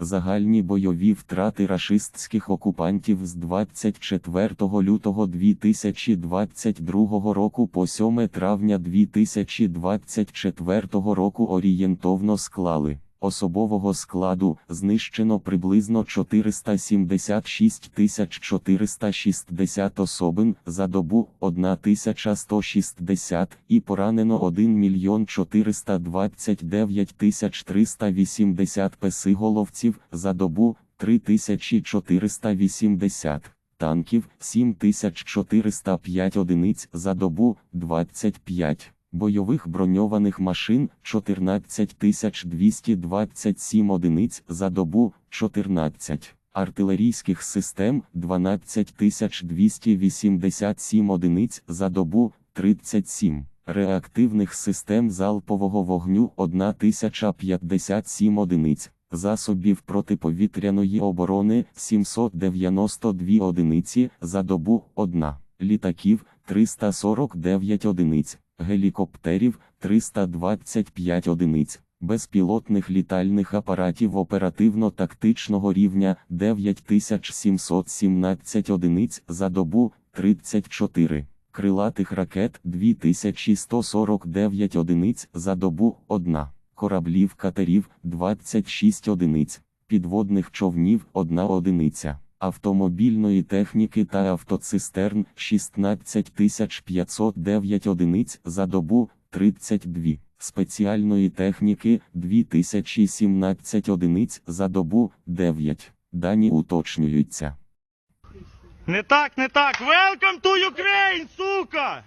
Загальні бойові втрати рашистських окупантів з 24 лютого 2022 року по 7 травня 2024 року орієнтовно склали. Особового складу знищено приблизно 476 460 особин за добу 1160 і поранено 1 мільйон 429 380 песиголовців за добу 3480 танків 7405 одиниць за добу 25 бойових броньованих машин 14227 одиниць за добу 14, артилерійських систем 12287 одиниць за добу 37, реактивних систем залпового вогню 1057 одиниць, засобів протиповітряної оборони 792 одиниці за добу 1, літаків 349 одиниць гелікоптерів 325 одиниць, безпілотних літальних апаратів оперативно-тактичного рівня 9717 одиниць за добу 34, крилатих ракет 2149 одиниць за добу 1, кораблів катерів 26 одиниць, підводних човнів 1 одиниця автомобільної техніки та автоцистерн 16509 одиниць за добу 32, спеціальної техніки 2017 одиниць за добу 9. Дані уточнюються. Не так, не так. Welcome to Ukraine, сука!